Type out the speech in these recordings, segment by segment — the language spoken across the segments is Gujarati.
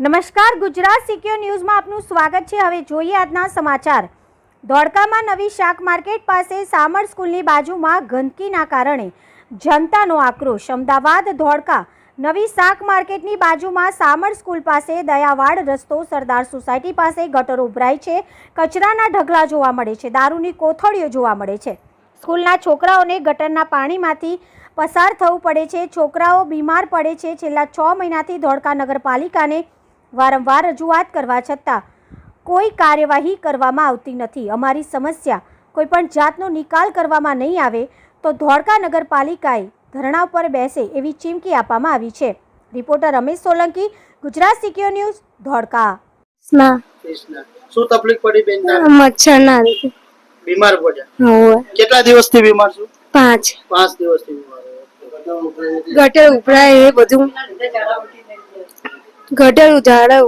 નમસ્કાર, ગુજરાત સિક્યોર ન્યૂઝમાં આપનું સ્વાગત છે. હવે જોઈએ આજના સમાચાર. ધોળકામાં નવી શાક માર્કેટ પાસે સામર સ્કૂલની બાજુમાં ગંદકીના કારણે જનતાનો આક્રોશ. અમદાવાદ, ધોળકા નવી શાક માર્કેટની બાજુમાં સામર સ્કૂલ પાસે દયાવાડ રસ્તો સરદાર સોસાયટી પાસે ગટરો ઉભરાય છે. કચરાના ઢગલા જોવા મળે છે. દારૂની કોથળીઓ જોવા મળે છે. સ્કૂલના છોકરાઓને ગટરના પાણીમાંથી પસાર થવું પડે છે. છોકરાઓ બીમાર પડે છે. છેલ્લા છ મહિનાથી ધોળકા નગરપાલિકાને વારંવાર રજૂઆત કરવા છતાં કોઈ કાર્યવાહી કરવામાં આવતી નથી. અમારી સમસ્યા કોઈપણ જાતનો નિકાલ કરવામાં નહીં આવે તો ધોળકા નગરપાલિકાએ ધરણા ઉપર બેસે એવી ચીમકી આપવામાં આવી છે. Reporter Ramesh Solanki Gujarat secure news Dholka. શું તકલીફ પડી બેન તારે? મચ્છર ના રીતે બીમાર પડ્યા કેટલા દિવસથી બીમાર છું? પાંચ. પાંચ દિવસથી બીમાર. ગટર ઉપરાય એ બધું. ગટર ઉજાડા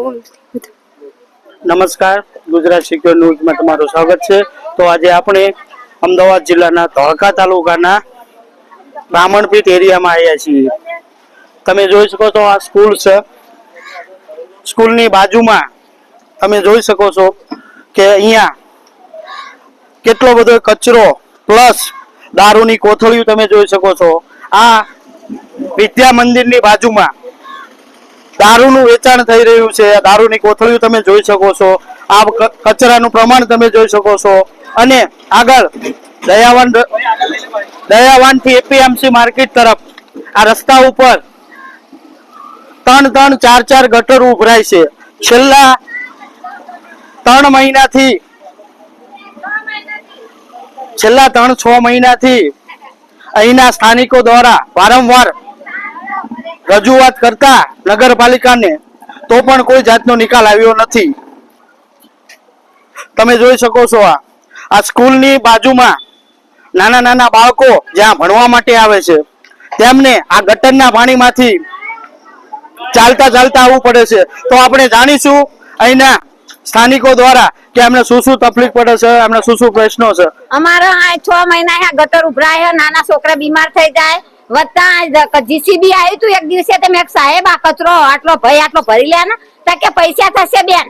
નમસ્કાર. ગુજરાત સિક્યોર ન્યૂઝમાં તમારું સ્વાગત છે. તો આજે આપણે અમદાવાદ જિલ્લાના ધોળકા તાલુકાના બ્રાહ્મણપીઠ એરિયામાં આવ્યા છીએ. તમે જોઈ શકો છો આ સ્કૂલ છે. સ્કૂલની બાજુમાં તમે જોઈ શકો છો કે અહીંયા કેટલો બધો કચરો પ્લસ દારૂની કોથળીઓ તમે જોઈ શકો છો. આ વિદ્યા મંદિરની બાજુમાં દારૂનું વેચાણ થઈ રહ્યું છે. દારૂની કોથળીઓ તમે જોઈ શકો છો. આ કચરાનું પ્રમાણ તમે જોઈ શકો છો. અને આગળ દયાવાન દયાવાનથી એપીએમસી માર્કેટ તરફ આ રસ્તા ઉપર ત્રણ ત્રણ ચાર ચાર ગટરો ઉભરાય છે. છેલ્લા ત્રણ મહિનાથી છેલ્લા ત્રણ છ મહિનાથી અહીંના સ્થાનિકો દ્વારા વારંવાર રજૂઆત કરતા નગરપાલિકાને તો પણ કોઈ જાતનો નિકાલ આવ્યો નથી. તમે જોઈ શકો છો આ. આ સ્કૂલની બાજુમાં નાના નાના બાળકો જ્યાં ભણવા માટે આવે છે, તેમને આ ગટરના પાણીમાંથી ચાલતા ચાલતા આવવું પડે છે. તો આપણે જાણીશું અહીંના સ્થાનિકો દ્વારા કે એમને શું શું તકલીફ પડે છે, એમને શું શું પ્રશ્નો છે. અમારા છ મહિના ગટર ઉભરાય નાના છોકરા બીમાર થઈ જાય. વત્તા જીસીબી આવ્યું તું એક દિવસે તમે મેં સાહેબ આ કચરો આટલો ભાઈ આટલો ભરી લે ને તો કે પૈસા થશે બેન.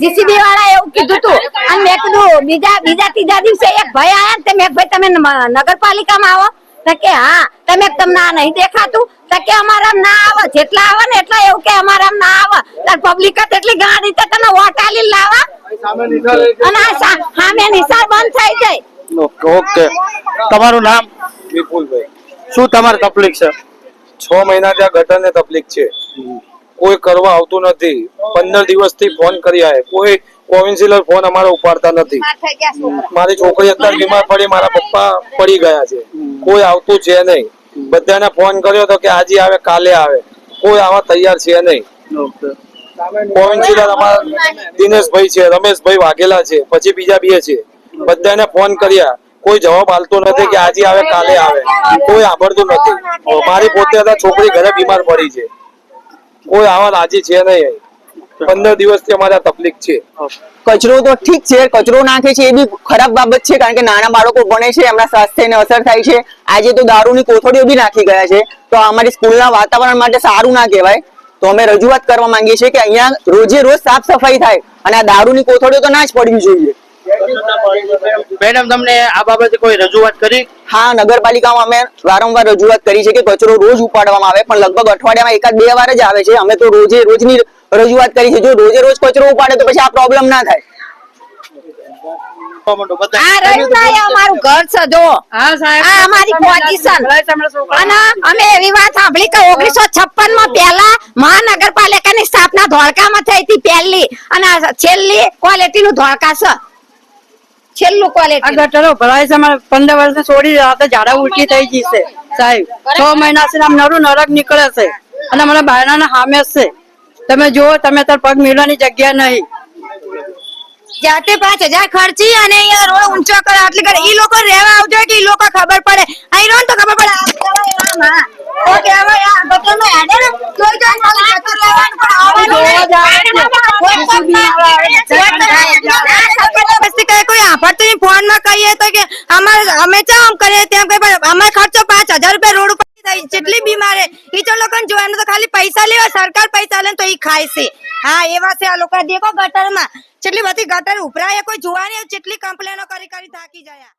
જીસીબી વાળા એવું કીધું તું. અને મેં કીધું બીજા બીજા ત્રીજા દિવસે એક ભાઈ આયા ને તે મેં ભાઈ તમે નગરપાલિકામાં આવો. તો કે હા. તમે તમને આ નહીં દેખાતું. તો કે અમારા ના આવે. જેટલા આવે ને એટલા એવું કે અમારા ના આવે. પબ્લિક એટલી ગાડી તો તને વોટ આલી લાવા. અને સામે નિશાળ બંધ થઈ જાય ઓકે. તમારું નામ? વિપુલભાઈ. શું તમારે તકલીફ છે? છ મહિના ત્યાં ગટરને તકલીફ છે. કોઈ કરવા આવતું નથી. પંદર દિવસથી ફોન કરી છે કોઈ કોવિન્સિલર ફોન અમારો ઉપાડતા નથી. મારી છોકરી અત્યારે બીમાર પડી મારા પપ્પા પડી ગયા છે. કોઈ આવતું છે નહીં. બધાને ફોન કર્યો તો કે આજે આવે કાલે આવે. કોઈ આવા તૈયાર છે નહીં. કોવિન્સિલર અમારા દિનેશભાઈ છે રમેશભાઈ વાઘેલા છે પછી બીજા બે છે. બધાને ફોન કર્યા. કોઈ જવાબ આલતો નથી કે આજે આવે કાલે આવે. કોઈ સાંભળતું નથી. મારી પોતે અત્યારે છોકરી ઘરે બીમાર પડી છે. કોઈ આવા રાજી છે નહીં. પંદર દિવસથી અમારે તકલીફ છે. કચરો તો ઠીક છે કચરો નાખે છે એ બી ખરાબ બાબત છે કારણ કે નાના બાળકો ભણે છે એમના સ્વાસ્થ્યને અસર થાય છે. આજે તો દારૂની કોથળીઓ બી નાખી ગયા છે. તો અમારી સ્કૂલના વાતાવરણ માટે સારું ના કહેવાય. તો અમે રજૂઆત કરવા માંગીએ છીએ કે અહીંયા રોજે રોજ સાફ સફાઈ થાય અને આ દારૂની કોથળીઓ તો ના જ પડવી જોઈએ. મેડમ તમને આ બાબતે કોઈ રજૂઆત કરી? હા નગરપાલિકામાં અમે વારંવાર રજૂઆત કરી છે કે કચરો રોજ ઉપાડવામાં આવે પણ લગભગ અઠવાડિયામાં એકાદ બે વાર જ આવે છે. અમે તો રોજે રોજની રજૂઆત કરી છે. જો રોજે રોજ કચરો ઉપાડે તો પછી આ પ્રોબ્લેમ ના થાય. આ રહ્યું ને એ અમારું ઘર છે જો. આ અમારી પોઝિશન અને અમે એવી વાત સાંભળી કે ઓગણીસો છપ્પનમાં પહેલા મહાનગરપાલિકાની સ્થાપના ધોળકામાં થઈ હતી પહેલી. અને છેલ્લી ક્વોલિટી નું ધોળકા છે. છેલ્લું આ ક્વોલિટી ગટરો ભરાય છે અમારે પંદર વર્ષ છોડી રાતે ઝાડા ઉલટી થઈ ગઈ છે સાહેબ. છ મહિના છે આમ નરું નરક નીકળે છે. અને અમારા બાયણાના સામે છે. તમે જુઓ તમે તાર પગ મેળવાની જગ્યા નહીં. જાતે પાંચ હજાર ખર્ચી અને અહીંયા રોડ ઊંચો કરે. આટલી કરે ઈ લોકો રહેવા આવજો કે ઈ લોકો ખબર પડે. અહીં રોડ તો ખબર પડે આ દવા એવામાં. તો કે હવે આ ગટરનો હેડે ને જોઈ તો ખાલી ગટર લેવાનું પણ આવવાનું તો કે અમારે અમે ચા આમ કરીએ તેમ અમારે ખર્ચો પાંચ હજાર રૂપિયા રોડ ઉપર થઈ જેટલી બીમારે એ તો લોકોને જોવાનું તો ખાલી પૈસા લેવા, સરકાર પૈસા લે તો એ ખાય હા એવા છે. આ લોકો દેખો ગટરમાં. કેટલી બધી ગટર ઉભરાય કોઈ જોવાની જેટલી કમ્પ્લેનો કરી કરી થાકી જાય